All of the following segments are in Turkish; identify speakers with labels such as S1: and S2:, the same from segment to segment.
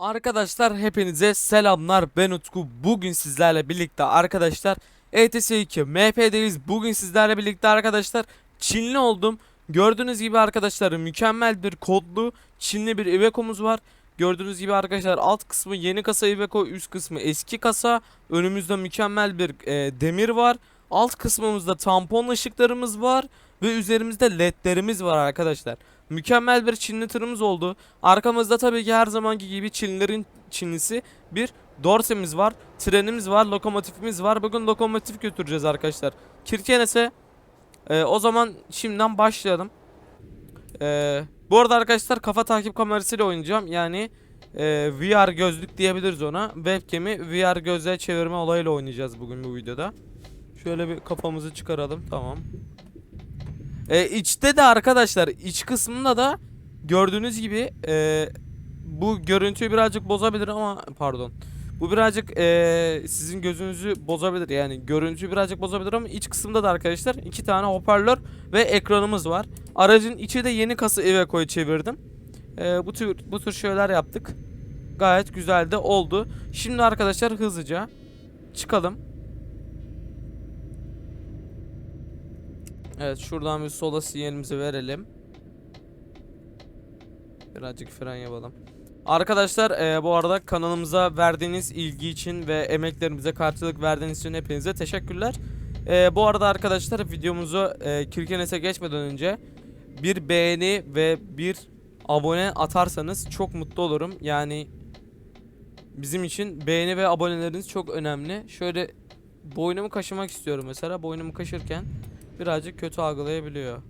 S1: Arkadaşlar hepinize selamlar. Ben Utku. Bugün sizlerle birlikte arkadaşlar ETS 2 MP'deyiz bugün sizlerle birlikte arkadaşlar Çinli oldum. Gördüğünüz gibi arkadaşlar mükemmel bir kodlu Çinli bir Iveco'muz var. Gördüğünüz gibi arkadaşlar alt kısmı yeni kasa Iveco üst kısmı eski kasa. Önümüzde mükemmel bir e, demir var. Alt kısmımızda tampon ışıklarımız var ve üzerimizde ledlerimiz var arkadaşlar Mükemmel bir Çinli tırımız oldu Arkamızda tabii ki her zamanki gibi Çinlilerin Çinlisi bir Dorsemiz var, trenimiz var, lokomotifimiz var. Bugün lokomotif götüreceğiz arkadaşlar. Kirkenes'e Ee, o zaman şimdiden başlayalım. Ee, bu arada arkadaşlar kafa takip kamerasıyla oynayacağım. Yani e, VR gözlük diyebiliriz ona. Webcam'i VR gözle çevirme olayıyla oynayacağız bugün bu videoda. Şöyle bir kafamızı çıkaralım. Tamam. Ee, içte de arkadaşlar iç kısmında da gördüğünüz gibi e, bu görüntüyü birazcık bozabilir ama pardon. Bu birazcık e, sizin gözünüzü bozabilir yani görüntüyü birazcık bozabilir ama iç kısımda da arkadaşlar iki tane hoparlör ve ekranımız var. Aracın içi de yeni kasa Iveco'yu çevirdim. E, bu tür bu tür şeyler yaptık. Gayet güzel de oldu. Şimdi arkadaşlar hızlıca çıkalım. Evet şuradan bir sola sinyalimizi verelim. Birazcık fren yapalım. Arkadaşlar e, bu arada kanalımıza verdiğiniz ilgi için ve emeklerimize karşılık verdiğiniz için hepinize teşekkürler. E, bu arada arkadaşlar videomuzu e, Kirkenes'e geçmeden önce bir beğeni ve bir abone atarsanız çok mutlu olurum. Yani bizim için beğeni ve aboneleriniz çok önemli. Şöyle boynumu kaşımak istiyorum mesela. Boynumu kaşırken birazcık kötü algılayabiliyor.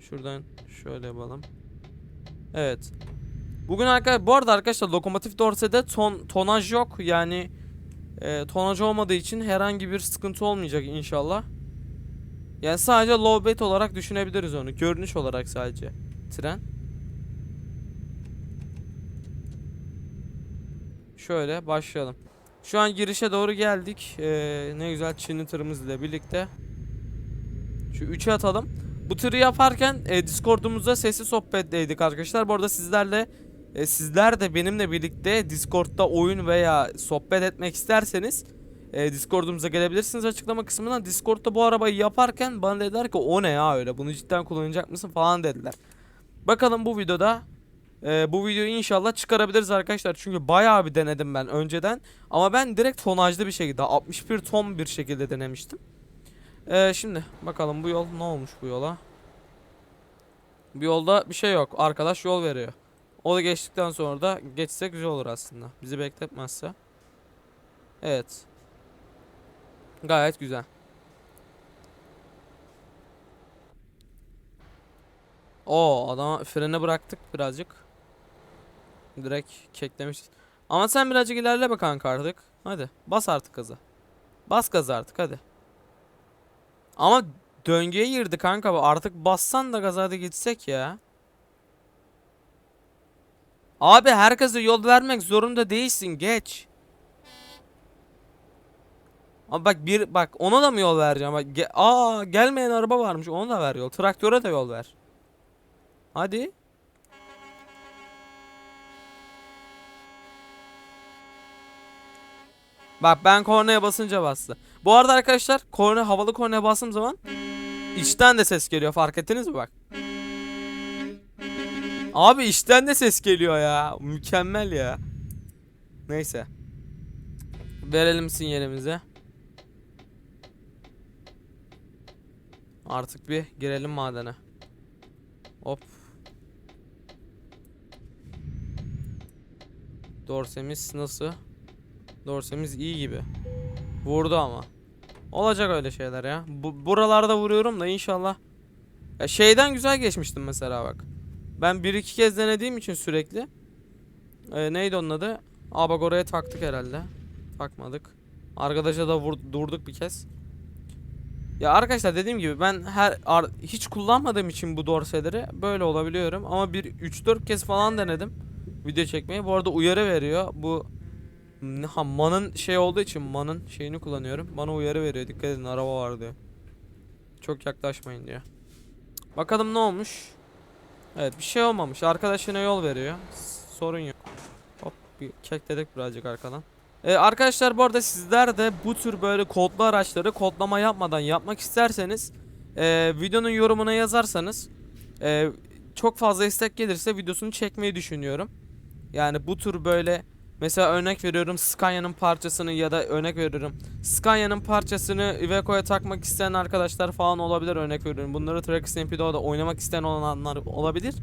S1: Şuradan şöyle yapalım. Evet. Bugün arkadaşlar bu arada arkadaşlar lokomotif dorse'de ton tonaj yok. Yani e, tonaj olmadığı için herhangi bir sıkıntı olmayacak inşallah. Yani sadece low bed olarak düşünebiliriz onu. Görünüş olarak sadece. Tren. Şöyle başlayalım. Şu an girişe doğru geldik. Ee, ne güzel Çinli tırımız ile birlikte. Şu 3'e atalım. Bu tırı yaparken e, Discord'umuzda sesli sohbetteydik arkadaşlar. Bu arada sizlerle e, sizler de benimle birlikte Discord'da oyun veya sohbet etmek isterseniz e, Discord'umuza gelebilirsiniz açıklama kısmından. Discord'da bu arabayı yaparken bana dediler ki o ne ya öyle bunu cidden kullanacak mısın falan dediler. Bakalım bu videoda e, bu videoyu inşallah çıkarabiliriz arkadaşlar. Çünkü bayağı bir denedim ben önceden. Ama ben direkt tonajlı bir şekilde 61 ton bir şekilde denemiştim. E, şimdi bakalım bu yol ne olmuş bu yola. Bu yolda bir şey yok. Arkadaş yol veriyor. O da geçtikten sonra da geçsek güzel olur aslında. Bizi bekletmezse. Evet. Gayet güzel. Oo adama frene bıraktık birazcık. Direkt keklemişiz. Ama sen birazcık ilerle be kanka artık. Hadi bas artık gaza. Bas gaza artık hadi. Ama döngüye girdi kanka. Artık bassan da gaza gitsek ya. Abi herkese yol vermek zorunda değilsin geç. Abi bak bir bak ona da mı yol vereceğim? Bak ge- aa gelmeyen araba varmış ona da ver yol. Traktöre de yol ver. Hadi. Bak ben kornaya basınca bastı. Bu arada arkadaşlar korna havalı kornaya bastığım zaman içten de ses geliyor fark ettiniz mi bak. Abi içten de ses geliyor ya. Mükemmel ya. Neyse. Verelim sinyalimizi. Artık bir girelim madene. Hop. Dorsemiz nasıl? Dorsemiz iyi gibi. Vurdu ama. Olacak öyle şeyler ya. Bu, buralarda vuruyorum da inşallah. Ya şeyden güzel geçmiştim mesela bak. Ben bir iki kez denediğim için sürekli. Ee, neydi onun adı? Aa bak oraya taktık herhalde. Takmadık. Arkadaşa da vur, durduk bir kez. Ya arkadaşlar dediğim gibi ben her hiç kullanmadığım için bu dorseleri böyle olabiliyorum ama bir 3-4 kez falan denedim video çekmeyi. Bu arada uyarı veriyor. Bu ha manın şey olduğu için manın şeyini kullanıyorum. Bana uyarı veriyor. Dikkat edin araba var diyor. Çok yaklaşmayın diyor. Bakalım ne olmuş? Evet bir şey olmamış. Arkadaşına yol veriyor. Sorun yok. bir kekledik birazcık arkadan. Ee, arkadaşlar bu arada sizler de bu tür böyle kodlu araçları kodlama yapmadan yapmak isterseniz e, videonun yorumuna yazarsanız e, çok fazla istek gelirse videosunu çekmeyi düşünüyorum. Yani bu tür böyle mesela örnek veriyorum Scania'nın parçasını ya da örnek veriyorum Scania'nın parçasını Iveco'ya takmak isteyen arkadaşlar falan olabilir örnek veriyorum. Bunları Track Stampedo'da da oynamak isteyen olanlar olabilir.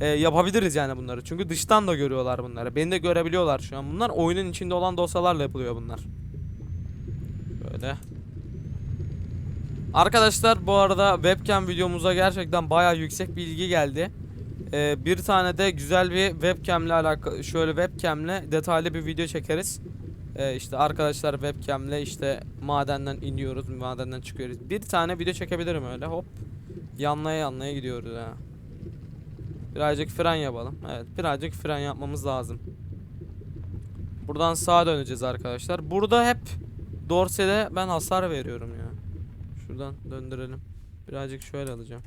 S1: Ee, yapabiliriz yani bunları. Çünkü dıştan da görüyorlar bunları. Beni de görebiliyorlar şu an bunlar. Oyunun içinde olan dosyalarla yapılıyor bunlar. Böyle. Arkadaşlar bu arada webcam videomuza gerçekten bayağı yüksek bir ilgi geldi. Ee, bir tane de güzel bir webcamle alakalı şöyle webcamle detaylı bir video çekeriz. Ee, işte arkadaşlar webcamle işte madenden iniyoruz, madenden çıkıyoruz. Bir tane video çekebilirim öyle hop. Yanlaya yanlaya gidiyoruz ha. Birazcık fren yapalım. Evet, birazcık fren yapmamız lazım. Buradan sağa döneceğiz arkadaşlar. Burada hep Dorse'de ben hasar veriyorum ya. Şuradan döndürelim. Birazcık şöyle alacağım.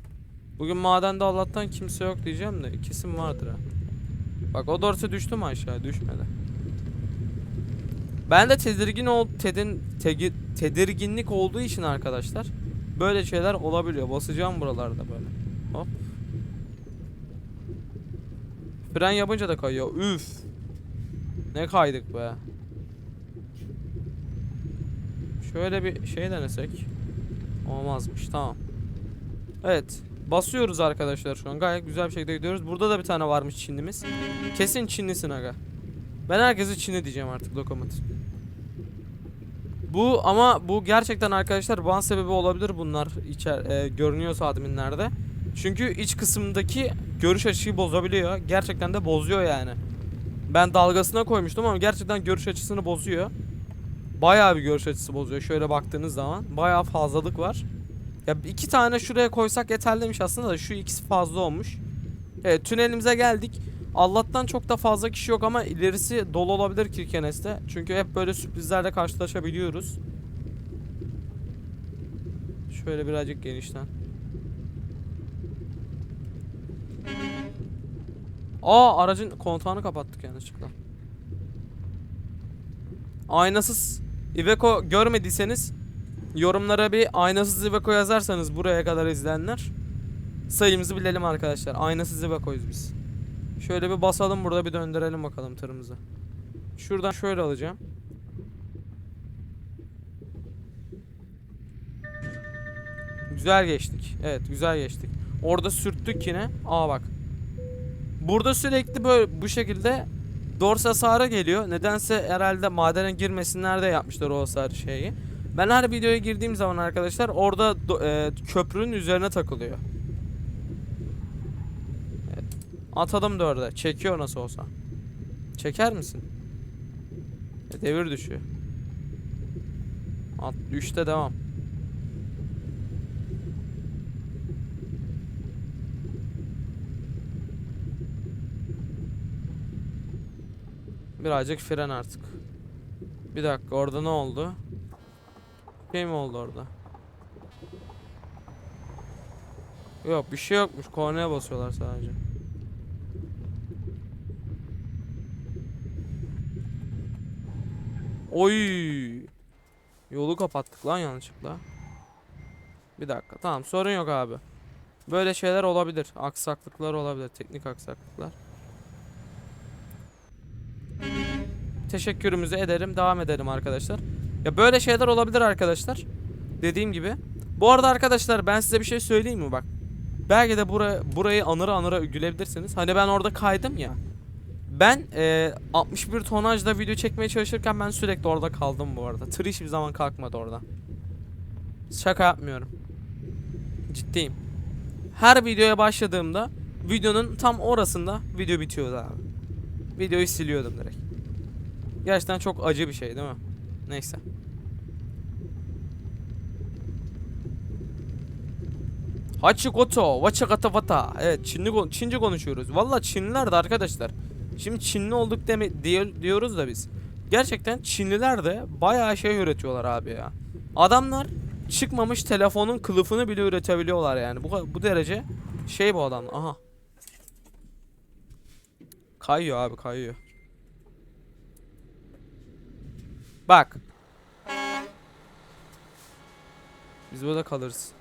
S1: Bugün madende Allah'tan kimse yok diyeceğim de kesin vardır ha. Bak o dorse düştü mü aşağı? Düşmedi. Ben de tedirgin ol tedin tegi- tedirginlik olduğu için arkadaşlar böyle şeyler olabiliyor. Basacağım buralarda böyle. Hop. Fren yapınca da kayıyor. Üf. Ne kaydık be. Şöyle bir şey denesek. Olmazmış. Tamam. Evet. Basıyoruz arkadaşlar şu an. Gayet güzel bir şekilde gidiyoruz. Burada da bir tane varmış Çinlimiz. Kesin Çinlisin aga. Ben herkese Çinli diyeceğim artık lokomotif. Bu ama bu gerçekten arkadaşlar ban sebebi olabilir bunlar içer e, görünüyorsa adminlerde. Çünkü iç kısımdaki görüş açıyı bozabiliyor. Gerçekten de bozuyor yani. Ben dalgasına koymuştum ama gerçekten görüş açısını bozuyor. Bayağı bir görüş açısı bozuyor. Şöyle baktığınız zaman bayağı fazlalık var. Ya iki tane şuraya koysak yeterliymiş aslında da şu ikisi fazla olmuş. Evet tünelimize geldik. Allah'tan çok da fazla kişi yok ama ilerisi dolu olabilir Kirkenes'te. Çünkü hep böyle sürprizlerle karşılaşabiliyoruz. Şöyle birazcık genişten. Aa aracın kontağını kapattık yanlışlıkla. Aynasız Iveco görmediyseniz yorumlara bir aynasız Iveco yazarsanız buraya kadar izleyenler sayımızı bilelim arkadaşlar. Aynasız Iveco'yuz biz. Şöyle bir basalım burada bir döndürelim bakalım tırımızı. Şuradan şöyle alacağım. Güzel geçtik. Evet güzel geçtik. Orada sürttük yine. Aa bak. Burada sürekli böyle bu şekilde dors hasarı geliyor. Nedense herhalde madene girmesinler de yapmışlar o hasar şeyi. Ben her videoya girdiğim zaman arkadaşlar orada e, köprünün üzerine takılıyor. Evet. Atalım da orada. Çekiyor nasıl olsa. Çeker misin? E, devir düşüyor. At, üçte devam. Birazcık fren artık. Bir dakika orada ne oldu? Şey mi oldu orada? Yok bir şey yokmuş. Kornaya basıyorlar sadece. Oy! Yolu kapattık lan yanlışlıkla. Bir dakika. Tamam sorun yok abi. Böyle şeyler olabilir. Aksaklıklar olabilir. Teknik aksaklıklar. Teşekkürümüzü ederim. Devam edelim arkadaşlar. Ya böyle şeyler olabilir arkadaşlar. Dediğim gibi. Bu arada arkadaşlar ben size bir şey söyleyeyim mi bak. Belki de buraya, burayı anıra anıra gülebilirsiniz. Hani ben orada kaydım ya. Ben e, 61 tonajda video çekmeye çalışırken ben sürekli orada kaldım bu arada. Tır hiçbir zaman kalkmadı orada. Şaka yapmıyorum. Ciddiyim. Her videoya başladığımda videonun tam orasında video bitiyordu abi. Videoyu siliyordum direkt. Gerçekten çok acı bir şey değil mi? Neyse. Hachikoto, Wachakata Wata. Evet, Çinli Çince konuşuyoruz. Valla Çinliler de arkadaşlar. Şimdi Çinli olduk deme diyoruz da biz. Gerçekten Çinliler de bayağı şey üretiyorlar abi ya. Adamlar çıkmamış telefonun kılıfını bile üretebiliyorlar yani. Bu bu derece şey bu adam. Aha. Kayıyor abi kayıyor. Bak. Biz burada kalırız.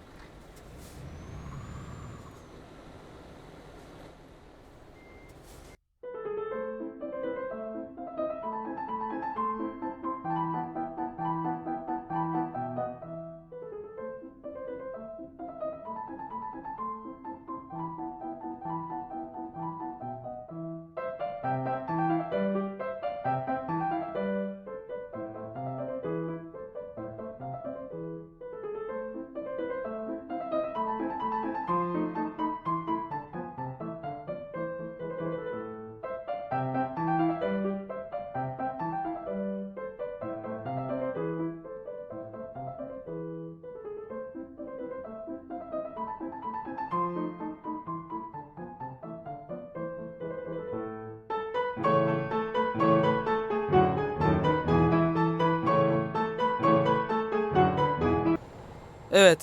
S1: Evet.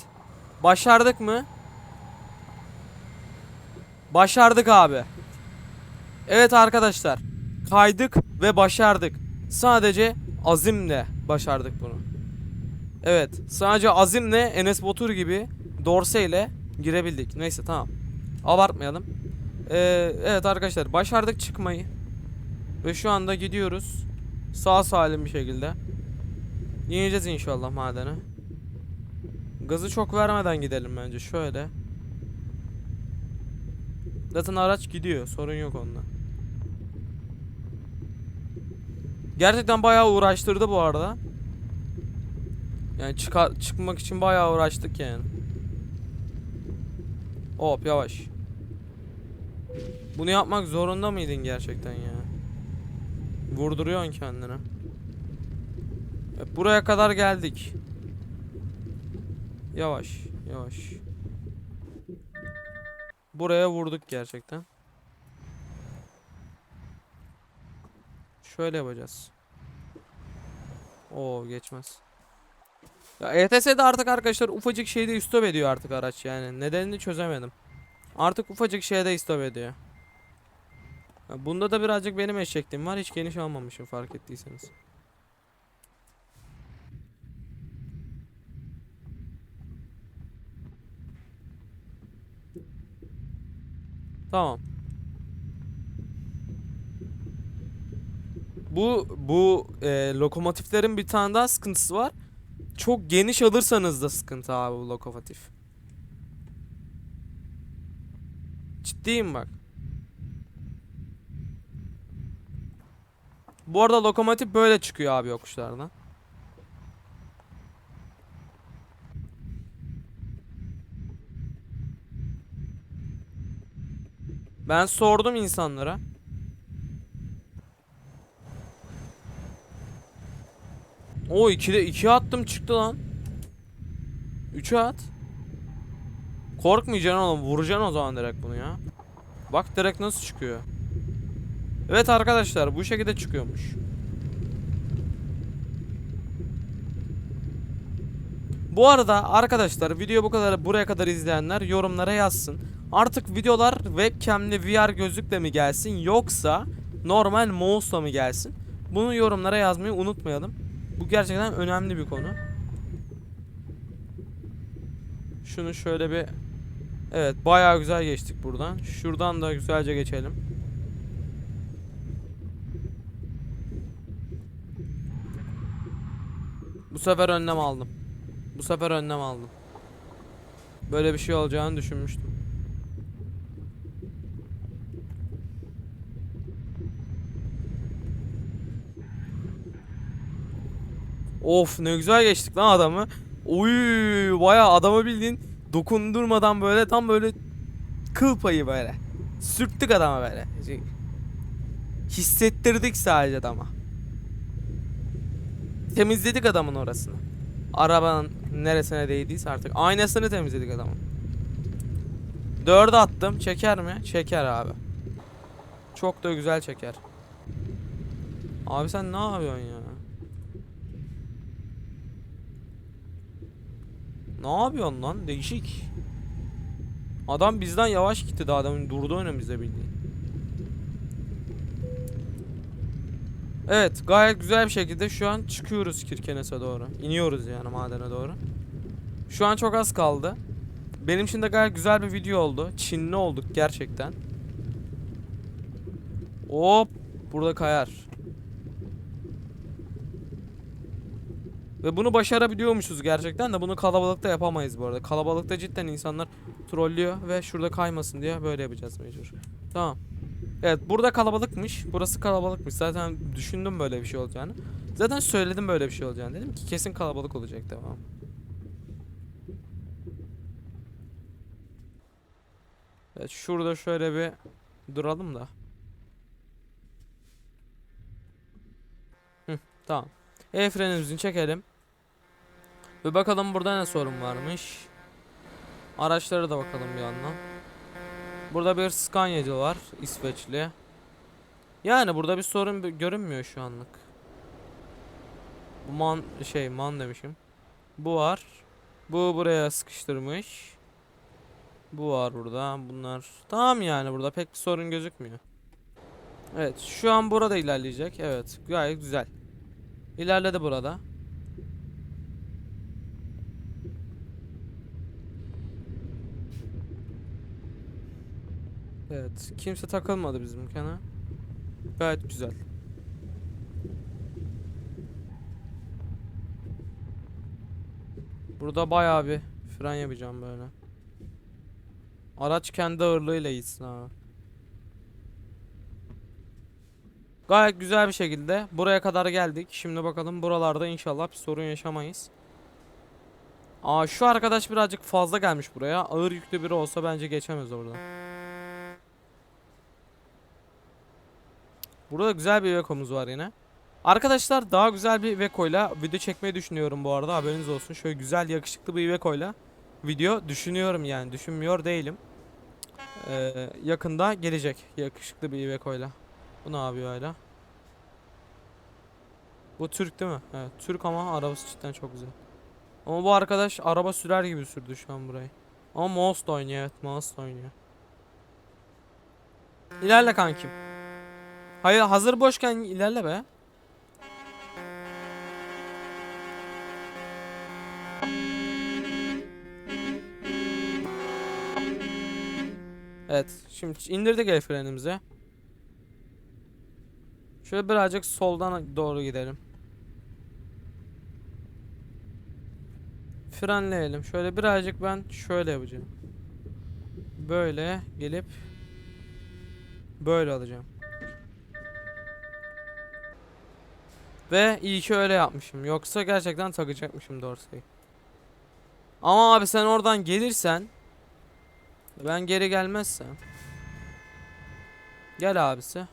S1: Başardık mı? Başardık abi. Evet arkadaşlar. Kaydık ve başardık. Sadece azimle başardık bunu. Evet. Sadece azimle Enes Batur gibi Dorse ile girebildik. Neyse tamam. Abartmayalım. Ee, evet arkadaşlar başardık çıkmayı. Ve şu anda gidiyoruz. Sağ salim bir şekilde. Yeneceğiz inşallah madene. Gazı çok vermeden gidelim bence. Şöyle. Zaten araç gidiyor. Sorun yok onda. Gerçekten bayağı uğraştırdı bu arada. Yani çıkar, çıkmak için bayağı uğraştık yani. Hop yavaş. Bunu yapmak zorunda mıydın gerçekten ya? Vurduruyorsun kendini. Buraya kadar geldik. Yavaş, yavaş. Buraya vurduk gerçekten. Şöyle yapacağız. Oo geçmez. Ya ETS'de artık arkadaşlar ufacık şeyde istop ediyor artık araç yani. Nedenini çözemedim. Artık ufacık şeyde istop ediyor. Ya Bunda da birazcık benim eşekliğim var. Hiç geniş almamışım fark ettiyseniz. Tamam. Bu bu e, lokomotiflerin bir tane daha sıkıntısı var. Çok geniş alırsanız da sıkıntı abi bu lokomotif. Ciddiyim bak. Bu arada lokomotif böyle çıkıyor abi yokuşlardan. Ben sordum insanlara. O 2'de 2 attım çıktı lan. 3'e at. Korkmayacaksın oğlum. Vuracaksın o zaman direkt bunu ya. Bak direkt nasıl çıkıyor. Evet arkadaşlar bu şekilde çıkıyormuş. Bu arada arkadaşlar video bu kadar buraya kadar izleyenler yorumlara yazsın. Artık videolar webcam'li VR gözlükle mi gelsin yoksa normal mouse'la mı gelsin? Bunu yorumlara yazmayı unutmayalım. Bu gerçekten önemli bir konu. Şunu şöyle bir Evet bayağı güzel geçtik buradan. Şuradan da güzelce geçelim. Bu sefer önlem aldım. Bu sefer önlem aldım. Böyle bir şey olacağını düşünmüştüm. Of ne güzel geçtik lan adamı. Oy bayağı adamı bildiğin dokundurmadan böyle tam böyle kıl payı böyle. Sürttük adama böyle. Hissettirdik sadece adama. Temizledik adamın orasını. Arabanın neresine değdiyse artık. Aynasını temizledik adamın. Dörde attım. Çeker mi? Çeker abi. Çok da güzel çeker. Abi sen ne yapıyorsun ya? Ne yapıyorsun lan? Değişik. Adam bizden yavaş gitti daha adamın durdu önümüzde bildiğin. Evet gayet güzel bir şekilde şu an çıkıyoruz Kirkenes'e doğru. İniyoruz yani madene doğru. Şu an çok az kaldı. Benim için de gayet güzel bir video oldu. Çinli olduk gerçekten. Hop burada kayar. Ve bunu başarabiliyormuşuz gerçekten de bunu kalabalıkta yapamayız bu arada. Kalabalıkta cidden insanlar trollüyor ve şurada kaymasın diye böyle yapacağız mecbur. Tamam. Evet burada kalabalıkmış. Burası kalabalıkmış. Zaten düşündüm böyle bir şey olacağını. Zaten söyledim böyle bir şey olacağını. Dedim ki kesin kalabalık olacak tamam. Evet şurada şöyle bir duralım da. Hı, tamam. El frenimizi çekelim. Ve bakalım burada ne sorun varmış. Araçlara da bakalım bir yandan. Burada bir Scania'cı var. İsveçli. Yani burada bir sorun görünmüyor şu anlık. Bu man şey man demişim. Bu var. Bu buraya sıkıştırmış. Bu var burada. Bunlar tamam yani burada pek bir sorun gözükmüyor. Evet şu an burada ilerleyecek. Evet gayet güzel. İlerledi burada. Evet kimse takılmadı bizimkine. Gayet güzel. Burada bayağı bir fren yapacağım böyle. Araç kendi ağırlığıyla gitsin abi. Gayet güzel bir şekilde buraya kadar geldik. Şimdi bakalım buralarda inşallah bir sorun yaşamayız. Aa şu arkadaş birazcık fazla gelmiş buraya. Ağır yüklü biri olsa bence geçemez oradan. Burada güzel bir Iveco'muz var yine. Arkadaşlar daha güzel bir Iveco'yla video çekmeyi düşünüyorum bu arada haberiniz olsun. Şöyle güzel yakışıklı bir Iveco'yla video düşünüyorum yani düşünmüyor değilim. Ee, yakında gelecek yakışıklı bir Iveco'yla. Bu ne yapıyor hala? Bu Türk değil mi? Evet Türk ama arabası cidden çok güzel. Ama bu arkadaş araba sürer gibi sürdü şu an burayı. Ama mouse oynuyor evet mouse oynuyor. İlerle kankim. Hayır hazır boşken ilerle be. Evet şimdi indirdik el frenimizi. Şöyle birazcık soldan doğru gidelim. Frenleyelim. Şöyle birazcık ben şöyle yapacağım. Böyle gelip böyle alacağım. Ve iyi ki öyle yapmışım. Yoksa gerçekten takacakmışım dorsayı. Ama abi sen oradan gelirsen ben geri gelmezsem Gel abisi.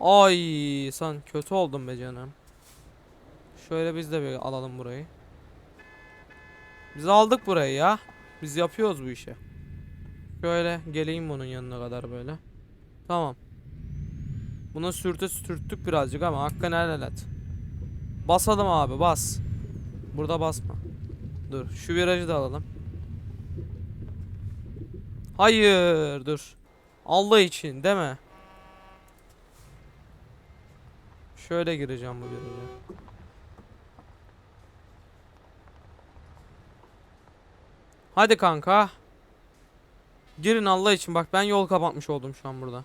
S1: Ay sen kötü oldun be canım. Şöyle biz de bir alalım burayı. Biz aldık burayı ya. Biz yapıyoruz bu işi. Şöyle geleyim bunun yanına kadar böyle. Tamam. Buna sürte sürttük birazcık ama hakkını helal et. Basalım abi bas. Burada basma. Dur şu virajı da alalım. Hayır dur. Allah için değil mi? Şöyle gireceğim bu viraja. Hadi kanka. Girin Allah için bak ben yol kapatmış oldum şu an burada.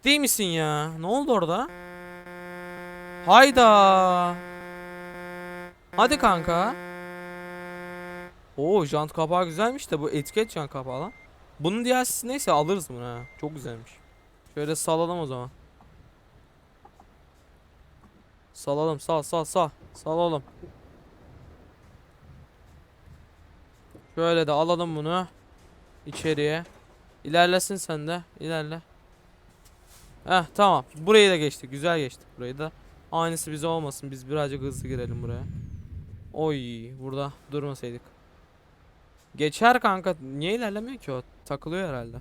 S1: Ciddi misin ya? Ne oldu orada? Hayda. Hadi kanka. Oo jant kapağı güzelmiş de bu etiket jant kapağı lan. Bunun DLC'si neyse alırız bunu ha. Çok güzelmiş. Şöyle salalım o zaman. Salalım sal sal sal. Salalım. Şöyle de alalım bunu. içeriye. İlerlesin sen de. İlerle. Heh tamam. Burayı da geçtik. Güzel geçtik burayı da. Aynısı bize olmasın. Biz birazcık hızlı girelim buraya. Oy burada durmasaydık. Geçer kanka. Niye ilerlemiyor ki o? Takılıyor herhalde.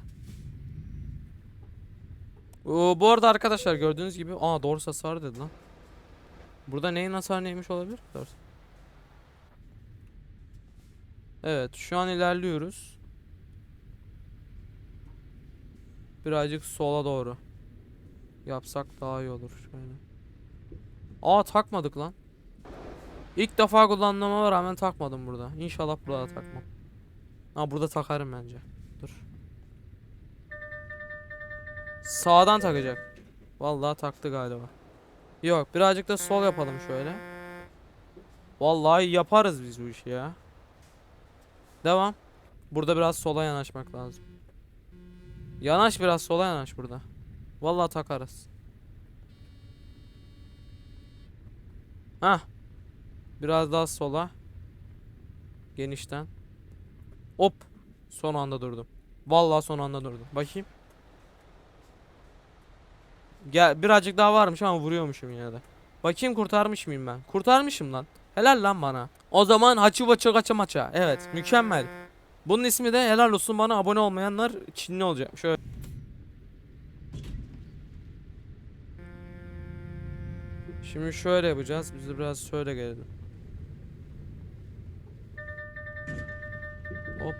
S1: Oo, bu arada arkadaşlar gördüğünüz gibi aa doğru hasar dedi lan. Burada neyin hasar neymiş olabilir? Doğrusu. Evet şu an ilerliyoruz. birazcık sola doğru yapsak daha iyi olur şöyle. Aa takmadık lan. İlk defa kullandığıma rağmen takmadım burada. İnşallah burada takmam. Ha burada takarım bence. Dur. Sağdan takacak. Vallahi taktı galiba. Yok birazcık da sol yapalım şöyle. Vallahi yaparız biz bu işi ya. Devam. Burada biraz sola yanaşmak lazım. Yanaş biraz sola yanaş burada. Vallahi takarız. Hah. Biraz daha sola. Genişten. Hop. Son anda durdum. Vallahi son anda durdum. Bakayım. Gel birazcık daha varmış ama vuruyormuşum yine de. Bakayım kurtarmış mıyım ben? Kurtarmışım lan. Helal lan bana. O zaman haçı vaça kaça maça. Evet mükemmel. Bunun ismi de helal olsun bana abone olmayanlar Çinli olacak. Şöyle. Şimdi şöyle yapacağız. Biz de biraz şöyle gelelim. Hop.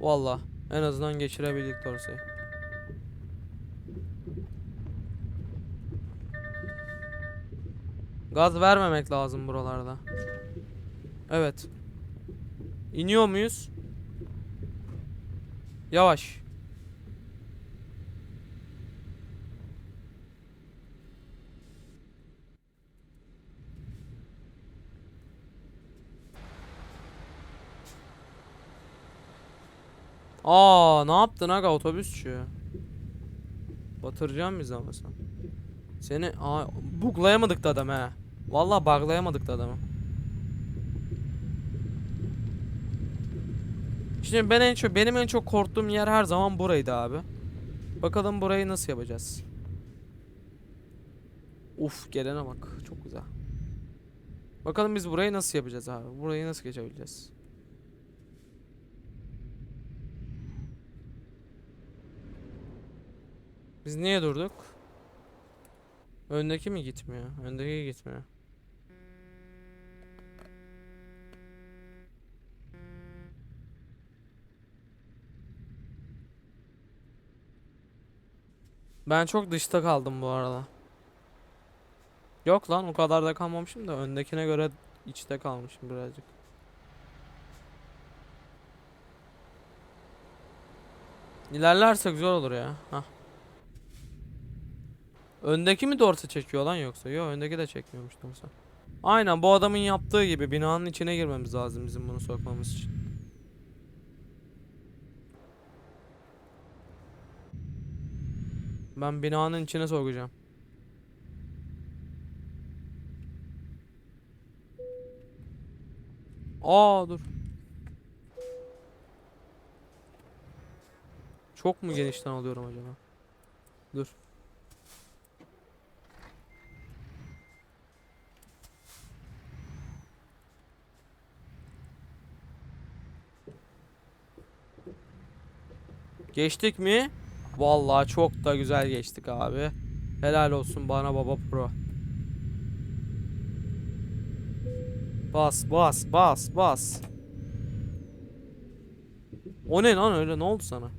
S1: Valla en azından geçirebildik dorsayı. Gaz vermemek lazım buralarda. Evet. İniyor muyuz? Yavaş. Aa, ne yaptın aga otobüsçü? Batıracağım bizi ama sen. Seni aa, buglayamadık da adam he. Vallahi buglayamadık da adamı. Şimdi ben en çok benim en çok korktuğum yer her zaman buraydı abi. Bakalım burayı nasıl yapacağız. Uf gelene bak çok güzel. Bakalım biz burayı nasıl yapacağız abi? Burayı nasıl geçebileceğiz? Biz niye durduk? Öndeki mi gitmiyor? Öndeki gitmiyor. Ben çok dışta kaldım bu arada. Yok lan o kadar da kalmamışım da öndekine göre içte kalmışım birazcık. İlerlersek güzel olur ya. Hah. Öndeki mi dorsa çekiyor lan yoksa? Yok öndeki de çekmiyormuş dorsa. Aynen bu adamın yaptığı gibi binanın içine girmemiz lazım bizim bunu sokmamız için. Ben binanın içine sokacağım. Aa dur. Çok mu genişten alıyorum acaba? Dur. Geçtik mi? Vallahi çok da güzel geçtik abi. Helal olsun bana baba pro. Bas bas bas bas. O ne lan öyle ne oldu sana?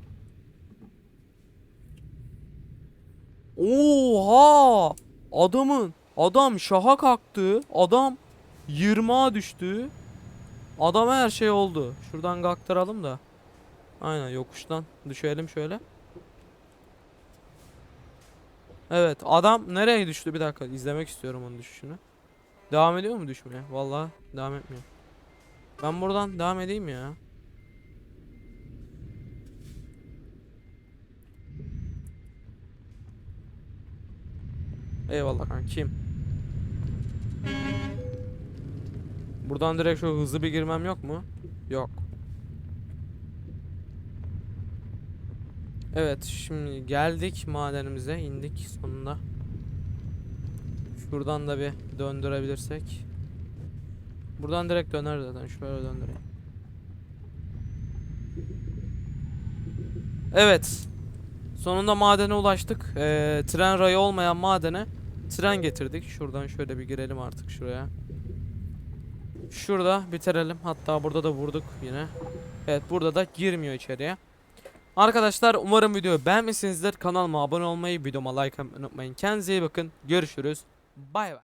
S1: Oha! Adamın adam şaha kalktı. Adam yırmağa düştü. Adam her şey oldu. Şuradan kalktıralım da. Aynen yokuştan düşelim şöyle. Evet adam nereye düştü bir dakika izlemek istiyorum onun düşüşünü. Devam ediyor mu düşmeye? Vallahi devam etmiyor. Ben buradan devam edeyim ya. Eyvallah kankim. Buradan direkt şu hızlı bir girmem yok mu? Yok. Evet şimdi geldik madenimize indik sonunda. Şuradan da bir döndürebilirsek. Buradan direkt döner zaten şöyle döndüreyim. Evet. Sonunda madene ulaştık. Ee, tren rayı olmayan madene tren getirdik. Şuradan şöyle bir girelim artık şuraya. Şurada bitirelim. Hatta burada da vurduk yine. Evet burada da girmiyor içeriye. Arkadaşlar umarım videoyu beğenmişsinizdir. Kanalıma abone olmayı, videoma like atmayı unutmayın. Kendinize iyi bakın. Görüşürüz. Bay bay.